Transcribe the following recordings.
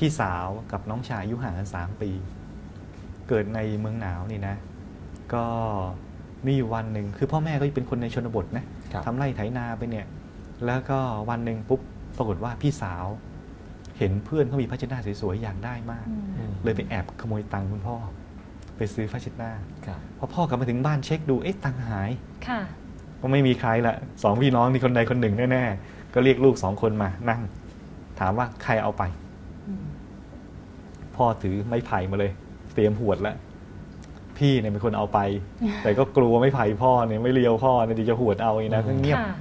พี่สาวกับน้องชายอายุห่างกันสามปี เกิดในเมืองหนาวนี่นะ ก็มีอยู่วันหนึ่งคือพ่อแม่ก็เป็นคนในชนบทนะครับทำไร่ไถนาไปเนี่ย แล้วก็วันหนึ่งปุ๊บปรากฏว่าพี่สาว เห็นเพื่อนเขามีผ้าเช็ดหน้าสวยๆอยากได้มากอืมอืมเลยไปแอบขโมยตังค์คุณพ่อ ไปซื้อผ้าเช็ดหน้าครับพอพ่อกลับมาถึงบ้านเช็คดูเอ๊ะตังค์หายค่ะก็ไม่มีใครละสองพี่น้องมีคนใดคนหนึ่งแน่ๆก็เรียกลูกสองคนมานั่ง ถามว่าใครเอาไปอืม พ่อถือไม้ไผ่มาเลย เตรียมหวดแล้วพี่เนี่ยเป็นคนเอาไป แต่ก็กลัวไม้ไผ่พ่อเนี่ยไม่เลียวพ่อเนี่ยเดียวจะหวดเอาเองนะก็เงียบค่ะ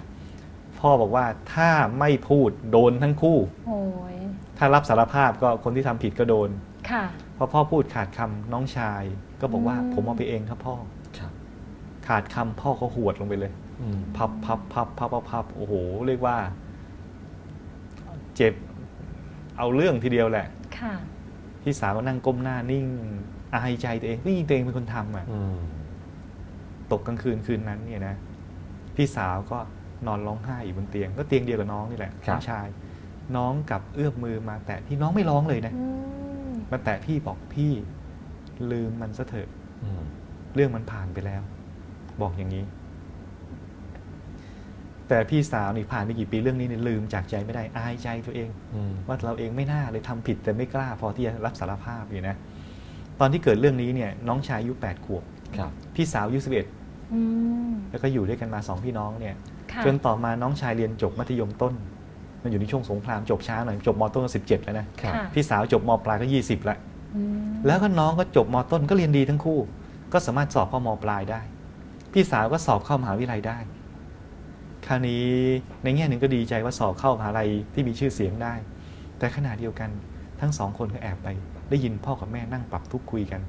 พ่อบอกว่าถ้าไม่พูดโดนทั้งคู่โอ้ยถ้ารับสารภาพก็คนที่ทำผิดก็โดนค่ะพอพ่อพูดขาดคำน้องชาย ก็บอกว่าอืมผมเอาไปเองครับพ่อครับขาดคำพ่อก็หวดลงไปเลยอืมพับพับพับพับพับพับโอ้โห เรียกว่า เจ็บเอาเรื่องทีเดียวแหละ ค่ะ พี่สาวก็นั่งก้มหน้านิ่ง อายใจตัวเองนี่ตัวเองเป็นคนทำอะอืมตกกลางคืนคืนนั้นเนี่ยนะพี่สาวก็นอนร้องไห้อยู่บนเตียง ก็เตียงเดียวกับน้องนี่แหละน้องชาย น้องกลับเอื้อมมือมาแตะพี่น้องไม่ร้องเลยนะอืมมาแตะพี่บอกพี่ลืมมันซะเถอะอืมเรื่องมันผ่านไปแล้ว บอกอย่างนี้ แต่พี่สาวนี่ผ่านไปกี่ปีเรื่องนี้เนี่ยลืมจากใจไม่ได้อายใจตัวเองอืมว่าเราเองไม่น่าเลยทำผิดแต่ไม่กล้าพอที่จะรับสารภาพอยู่นะ ตอนที่เกิดเรื่องนี้เนี่ยน้องชายอายุ8ขวบครับพี่สาวอายุ11อืมแล้วก็อยู่ด้วยกันมาสองพี่น้องเนี่ยค่ะจนต่อมาน้องชายเรียนจบมัธยมต้น มันอยู่ในช่วงสงครามจบช้าหน่อยจบมต้นก็สิบเจ็ดแล้วนะครับค่ะพี่สาวจบมปลายก็ยี่สิบแล้วอืมแล้วก็น้องก็จบมต้นก็เรียนดีทั้งคู่ ก็สามารถสอบเข้ามปลายได้ พี่สาวก็สอบเข้ามหาวิทยาลัยได้ คราวนี้ในแง่หนึ่งก็ดีใจว่าสอบเข้ามหาลัยที่มีชื่อเสียงได้ แต่ขณะเดียวกันทั้งสองคนก็แอบไป ได้ยินพ่อกับแม่นั่งปรับทุกข์คุยกัน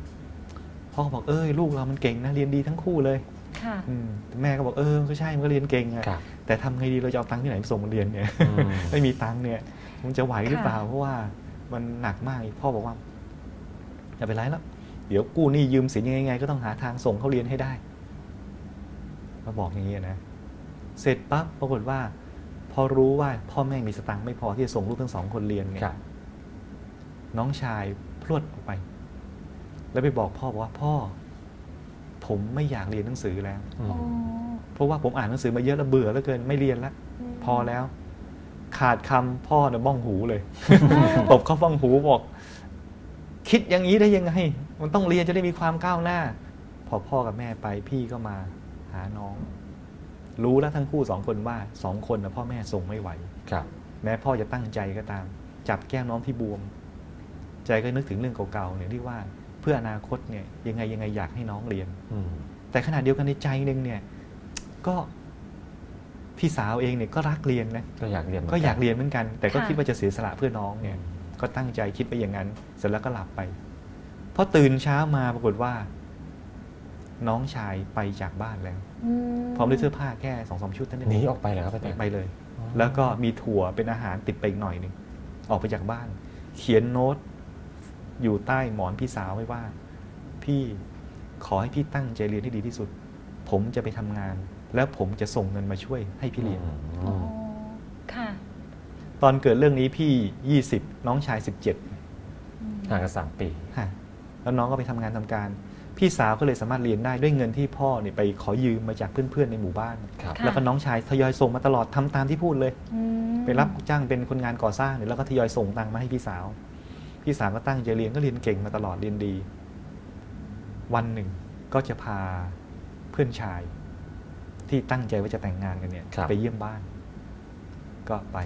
พ่อก็บอกเอ้ยลูกเรามันเก่งนะเรียนดีทั้งคู่เลยค่ะอืมแม่ก็บอกเออก็ใช่มันก็เรียนเก่งอะครับแต่ทำไงดีเราจะเอาตังค์ที่ไหนไปส่งมันเรียนเนี่ยอืมไม่มีตังค์เนี่ยมันจะไหวหรือเปล่าค่ะเพราะว่ามันหนักมากพ่อบอกว่าอย่าไปนไรแล้วเดี๋ยวกู้หนี้ยืมสินยังไงๆก็ต้องหาทางส่งเขาเรียนให้ได้มาบอกอย่างนี้นะ เสร็จปั๊บปรากฏว่า พอรู้ว่าพ่อแม่มีสตังค์ไม่พอที่จะส่งลูกทั้งสองคนเรียนเนี่ครัยบน้องชายพรวดออกไป แล้วไปบอกพ่อบอกว่าพ่อ ผมไม่อยากเรียนหนังสือแล้วอืโอ้มเพราะว่าผมอ่านหนังสือมาเยอะแล้วเบื่อแล้วเกินไม่เรียนแล้วมพอแล้ว ขาดคำพ่อเนี่ยบ้องหูเลยตบเขาบ้องหูบอก คิดอย่างนี้ได้ยังไง มันต้องเรียนจะได้มีความก้าวหน้า พอพ่อกับแม่ไปพี่ก็มาหาน้อง รู้แล้วทั้งคู่สองคนว่าสองคนนะพ่อแม่ส่งไม่ไหวครับ แม้พ่อจะตั้งใจก็ตาม จับแก้มน้องที่บวม ใจก็นึกถึงเรื่องเก่าๆเนี่ยที่ว่าเพื่ออนาคตเนี่ยยังไงยังไงอยากให้น้องเรียนอืมแต่ขณะเดียวกันในใจหนึ่งเนี่ยก็พี่สาวเองเนี่ยก็รักเรียนนะก็อยากเรียนหมืนก็อยากเรียนเหมือนกัน แต่ก็ค่ะคิดว่าจะเสียสละเพื่อน้องเนี่ย ก็ตั้งใจคิดไปอย่างนั้น เสร็จแล้วก็หลับไปพอตื่นเช้ามาปรากฏว่า น้องชายไปจากบ้านแล้วมพร้อมด้วยเสื้อผ้าแค่สองสามชุดเท่านั้นหนีเองออกไปเลยครับอาจารย์ ไปเลย อ๋อ แล้วก็มีถั่วเป็นอาหารติดไปอีกหน่อยหนึ่งออกไปจากบ้าน เขียนโน้ตอยู่ใต้หมอนพี่สาวไว้ว่า พี่ขอให้พี่ตั้งใจเรียนให้ดีที่สุด ผมจะไปทำงาน แล้วผมจะส่งเงินมาช่วยให้พี่เรียนโอ้ค่ะตอนเกิดเรื่องนี้พี่ 20 น้องชาย 17 อืมห่างกันสามปี ฮะแล้วน้องก็ไปทำงานทำการ พี่สาวก็เลยสามารถเรียนได้ด้วยเงินที่พ่อเนี่ยไปขอยืมมาจากเพื่อนๆในหมู่บ้าน ครับค่ะแล้วก็น้องชายทยอยส่งมาตลอดทำตามที่พูดเลย อืมไปรับจ้างเป็นคนงานก่อสร้างเนี่ยแล้วก็ทยอยส่งตังค์มาให้พี่สาว พี่สาวก็ตั้งใจเรียนก็เรียนเก่งมาตลอดเรียนดี วันหนึ่งก็จะพาเพื่อนชาย ที่ตั้งใจว่าจะแต่งงานกันเนี่ยครับ ไปเยี่ยมบ้าน ก็ไป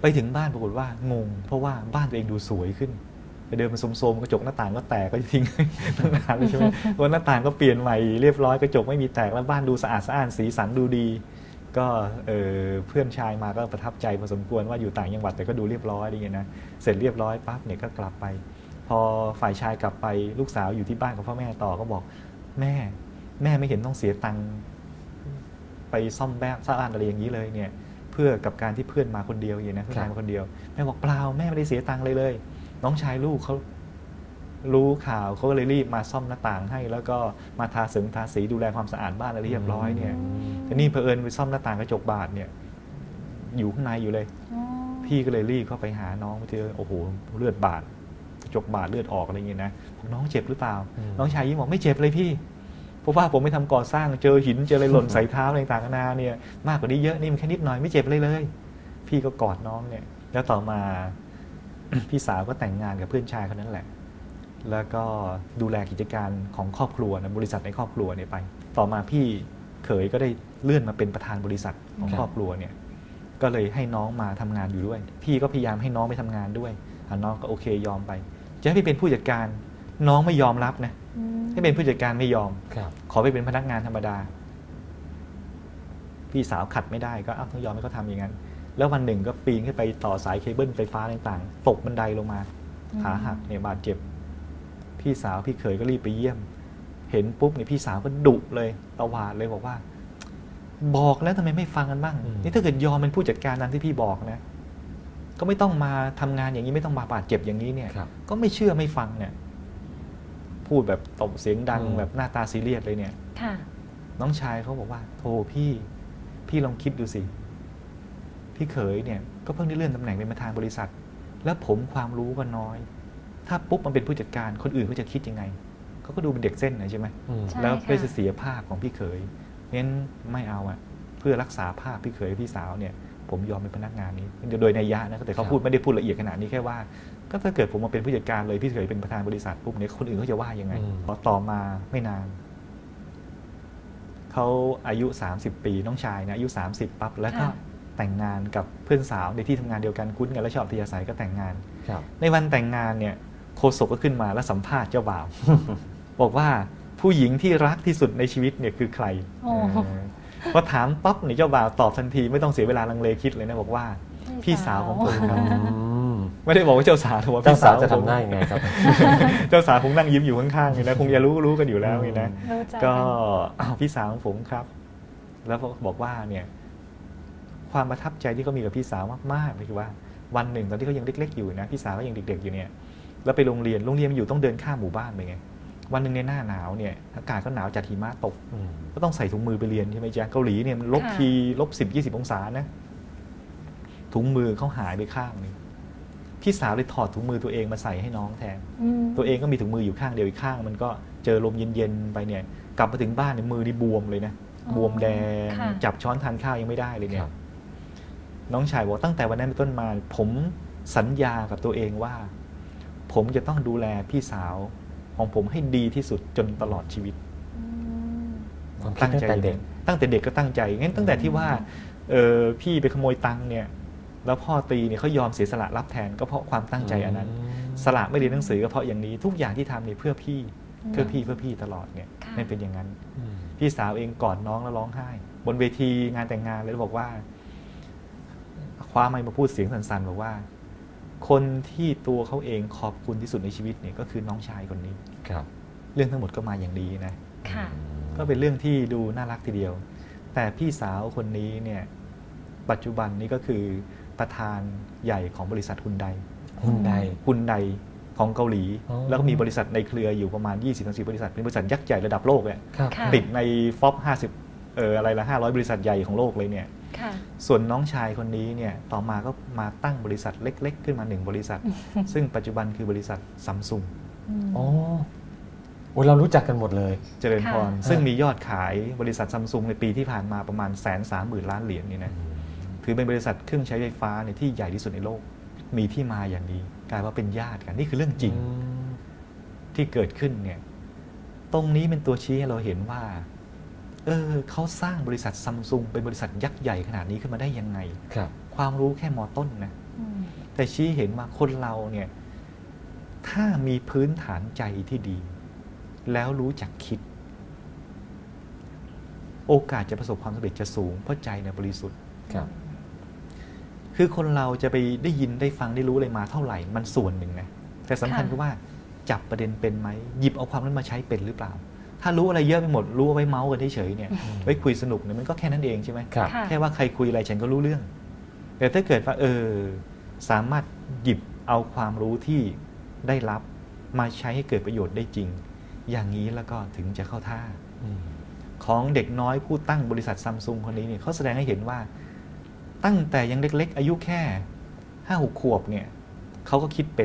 ไปถึงบ้านปรากฏว่างง เพราะว่าบ้านตัวเองดูสวยขึ้น ไปเดินมาโสมๆกระจกหน้าต่างก็แตกก็ทิ้งตั้งนานเลยใช่ไหมเพราหน้าต่างก็เปลี่ยนใหม่เรียบร้อยกระจกไม่มีแตกแล้วบ้านดูสะอาดสะอ้านสีสันดูดี ก็เออเพื่อนชายมาก็ประทับใจพอสมควรว่าอยู่ต่างจังหวัดแต่ก็ดูเรียบร้อยอะไรเงี้ยนะเสร็จเรียบร้อยปั๊บเนี่ยก็กลับไป พอฝ่ายชายกลับไปลูกสาวอยู่ที่บ้านกับพ่อแม่ต่อก็บอกแม่ แม่ไม่เห็นต้องเสียตังค์ไปซ่อมแบ้สร้างอะไรอย่างนี้เลยเนี่ยเพื่อกับการที่เพื่อนมาคนเดียวอย่างนี้นะเพื่อนมาคนเดียวแม่บอกเปล่าแม่ไม่ได้เสียตังค์เลยเลย น้องชายลูกเขารู้ข่าวเขาก็เลยรีบมาซ่อมหน้าต่างให้ แล้วก็มาทาสีทาสีดูแลความสะอาดบ้านอะไรเรียบร้อยเนี่ยอืมแต่นี่เผอิญไปซ่อมหน้าต่างกระจกบาดเนี่ย อยู่ข้างในอยู่เลยอ๋อพี่ก็เลยรีบเข้าไปหาน้องไปเจอโอ้โหเลือดบาดกระจกบาดเลือดออกอะไรอย่างเงี้ยนะบอกน้องเจ็บหรือเปล่าอืมน้องชายยิ้มบอกไม่เจ็บเลยพี่เพราะว่าผมไม่ทำก่อสร้างเจอหินเจออะไรหล่นใส่เท้าอะไรต่างๆนานาเนี่ยมากกว่านี้เยอะนี่มันแค่นิดหน่อยไม่เจ็บเลยเลย พี่ก็กอดน้องเนี่ย แล้วต่อมา พี่สาวก็แต่งงานกับเพื่อนชายคนนั้นแหละ แล้วก็ดูแลกิจการของครอบครัวนะบริษัทในครอบครัวเนี่ยไป ต่อมาพี่เขยก็ได้เลื่อนมาเป็นประธานบริษัทของครับครอบครัวเนี่ยก็เลยให้น้องมาทำงานอยู่ด้วย พี่ก็พยายามให้น้องไปทำงานด้วยอะน้องก็โอเคยอมไป จะให้พี่เป็นผู้จัดการน้องไม่ยอมรับนะอืมให้เป็นผู้จัดการไม่ยอมครับขอไปเป็นพนักงานธรรมดา พี่สาวขัดไม่ได้ก็อ้าวต้องยอมให้เขาทำอย่างนั้น แล้ววันหนึ่งก็ปีนขึ้นไปต่อสายเคเบิลไฟฟ้าต่างๆ ตกบันไดลงมา ขาหักเนี่ยบาดเจ็บ พี่สาวพี่เขยก็รีบไปเยี่ยม เห็นปุ๊บเนี่ยพี่สาวก็ดุเลยตวาดเลยบอกว่า บอกแล้วทำไมไม่ฟังกันบ้างอืมนี่ถ้าเกิดยอมเป็นผู้จัดการนั้นที่พี่บอกนะ ก็ไม่ต้องมาทำงานอย่างนี้ไม่ต้องมาบาดเจ็บอย่างนี้เนี่ยครับก็ไม่เชื่อไม่ฟังเนี่ย พูดแบบตบเสียงดังอืมแบบหน้าตาซีเรียสเลยเนี่ยค่ะน้องชายเขาบอกว่าโธ่พี่ พี่ลองคิดดูสิ พี่เขยเนี่ยก็เพิ่งได้เลื่อนตำแหน่งเป็นประธานบริษัท แล้วผมความรู้ก็น้อย ถ้าปุ๊บมันเป็นผู้จัดการคนอื่นเขาจะคิดยังไงเขาก็ดูเป็นเด็กเส้นนะใช่ไหมอืมใช่แล้วค่ะเพื่อจะเสียภาพของพี่เขยงั้นไม่เอาอะเพื่อรักษาภาพพี่เขยพี่สาวเนี่ยผมยอมเป็นพนักงานนี้โดยนัยยะนะแต่เขาครับพูดไม่ได้พูดละเอียดขนาดนี้แค่ว่า ก็ถ้าเกิดผมมาเป็นผู้จัดการเลยพี่เขยเป็นประธานบริษัทปุ๊บเนี่ยคนอื่นเขาจะว่ายังไงอืมพอต่อมาไม่นานเขาอายุ 30 ปีน้องชายนะอายุ 30 ปั๊บแล้วก็ค่ะ แต่งงานกับเพื่อนสาวในที่ทำงานเดียวกันคุ้นกันและชอบทยาศัยก็แต่งงานครับในวันแต่งงานเนี่ยโคศกก็ขึ้นมาแล้วสัมภาษณ์เจ้าบ่าว บอกว่าผู้หญิงที่รักที่สุดในชีวิตเนี่ยคือใครโอ้เออพอถามปั๊บเนี่ยเจ้าบ่าวตอบทันทีไม่ต้องเสียเวลาลังเลคิดเลยนะบอกว่า พี่สาวของผมครับอืมไม่ได้บอกว่าเจ้าสาวแต่ว่าเจ้าพี่สาวจะของผมทำได้ยังไงครับ เจ้าสาวคงนั่งยิ้มอยู่ข้างๆเลยนะคงจะรู้รู้กันอยู่แล้วไงนะรู้ใจก็นอ้าวพี่สาวของผมครับ แล้วก็บอกว่าเนี่ย ความประทับใจที่เขามีกับพี่สาวมากๆเลยคือว่าวันหนึ่งตอนที่เขายังเล็ก ๆ อยู่นะพี่สาวก็ยังเด็ก ๆ อยู่เนี่ยแล้วไปโรงเรียนโรงเรียนมันอยู่ต้องเดินข้ามหมู่บ้านไปไงวันหนึ่งในหน้าหนาวเนี่ยอากาศก็หนาวจัดหิมะตกอืมก็ต้องใส่ถุงมือไปเรียนใช่ไหมจ๊ะเกาหลีเนี่ยมันลบค่ะทีลบสิบยี่สิบองศานะถุงมือเขาหายไปข้างหนึงพี่สาวเลยถอดถุงมือตัวเองมาใส่ให้น้องแทนอืมตัวเองก็มีถุงมืออยู่ข้างเดียวอีกข้าง มันก็เจอลมเย็นๆไปเนี่ย กลับมาถึงบ้านเนี่ยมือนี่บวมเลยนะอ๋อบวมแดงค่ะจับช้อนทานข้าวยังไม่ได้เลยเนี่คยรับ น้องชายบอกตั้งแต่วันนั้นเป็นต้นมา ผมสัญญากับตัวเองว่า ผมจะต้องดูแลพี่สาวของผมให้ดีที่สุดจนตลอดชีวิตอืมความคิดตั้งแต่เด็ก ตั้งแต่เด็กก็ตั้งใจงั้นตั้งแต่ที่ว่าเออพี่ไปขโมยตังค์เนี่ย แล้วพ่อตีเนี่ยเขายอมเสียสละรับแทนก็เพราะความตั้งใจอันนั้น สละไม่เรียนหนังสือก็เพราะอย่างนี้ ทุกอย่างที่ทำเนี่ยเพื่อพี่เพื่อพี่เพื่อพี่ตลอดเนี่ยค่ะมันเป็นอย่างนั้นอืมพี่สาวเองกอดน้องแล้วร้องไห้ บนเวทีงานแต่งงานเลยแล้วบอกว่า คว้าไมค์มาพูดเสียงสั่นๆบอกว่า คนที่ตัวเขาเองขอบคุณที่สุดในชีวิตเนี่ยก็คือน้องชายคนนี้ครับ เรื่องทั้งหมดก็มาอย่างดีนะค่ะก็เป็นเรื่องที่ดูน่ารักทีเดียว แต่พี่สาวคนนี้เนี่ยปัจจุบันนี้ก็คือประธานใหญ่ของบริษัทฮุนไดหุ้นใดฮุนไดของเกาหลีอ๋อแล้วก็มีบริษัทในเครืออยู่ประมาณ 20-30 บริษัท เป็นบริษัทยักษ์ใหญ่ระดับโลกเนี่ยครับค่ะติดในฟอป50เอออะไรละ500 บริษัทใหญ่ของโลกเลยเนี่ยค่ะ ส่วนน้องชายคนนี้เนี่ยต่อมาก็มาตั้งบริษัทเล็ก ๆ ขึ้นมาหนึ่งบริษัท ซึ่งปัจจุบันคือบริษัทซัมซุงอืมอ๋อโอ้ยเรารู้จักกันหมดเลย เจริญพรค่ะซึ่งมียอดขายบริษัทซัมซุงในปีที่ผ่านมาประมาณแสนสามหมื่นล้านเหรียญนี่นะถือเป็นบริษัทเครื่องใช้ไฟฟ้าเนี่ยที่ใหญ่ที่สุดในโลก มีที่มาอย่างนี้กลายว่าเป็นญาติกันนี่คือเรื่องจริงอืมที่เกิดขึ้นเนี่ย ตรงนี้เป็นตัวชี้ให้เราเห็นว่า เออเขาสร้างบริษัทซัมซุงเป็นบริษัทยักษ์ใหญ่ขนาดนี้ขึ้นมาได้ยังไง ครับ ความรู้แค่มอต้นนะ อืมแต่ชี้เห็นว่าคนเราเนี่ย ถ้ามีพื้นฐานใจที่ดี แล้วรู้จักคิด โอกาสจะประสบความสำเร็จจะสูง เพราะใจเนี่ยบริสุทธิ์ ครับ คือคนเราจะไปได้ยินได้ฟังได้รู้อะไรมาเท่าไหร่มันส่วนหนึ่งนะแต่สำคัญค่ะ คือว่าจับประเด็นเป็นไหมหยิบเอาความนั้นมาใช้เป็นหรือเปล่า ถ้ารู้อะไรเยอะไปหมด รู้เอาไว้เมาส์กันเฉยๆเนี่ยไว้คุยสนุกเนี่ยมันก็แค่นั้นเองใช่ไหมครับค่ะแค่ว่าใครคุยอะไรฉันก็รู้เรื่อง แต่ถ้าเกิดว่าเออสามารถหยิบเอาความรู้ที่ได้รับมาใช้ให้เกิดประโยชน์ได้จริง อย่างนี้แล้วก็ถึงจะเข้าท่าอืมของเด็กน้อยผู้ตั้งบริษัทซัมซุงคนนี้เนี่ยเขาแสดงให้เห็นว่า ตั้งแต่ยังเล็กๆ อายุแค่ห้าหกขวบเนี่ยเขาก็คิดเป็น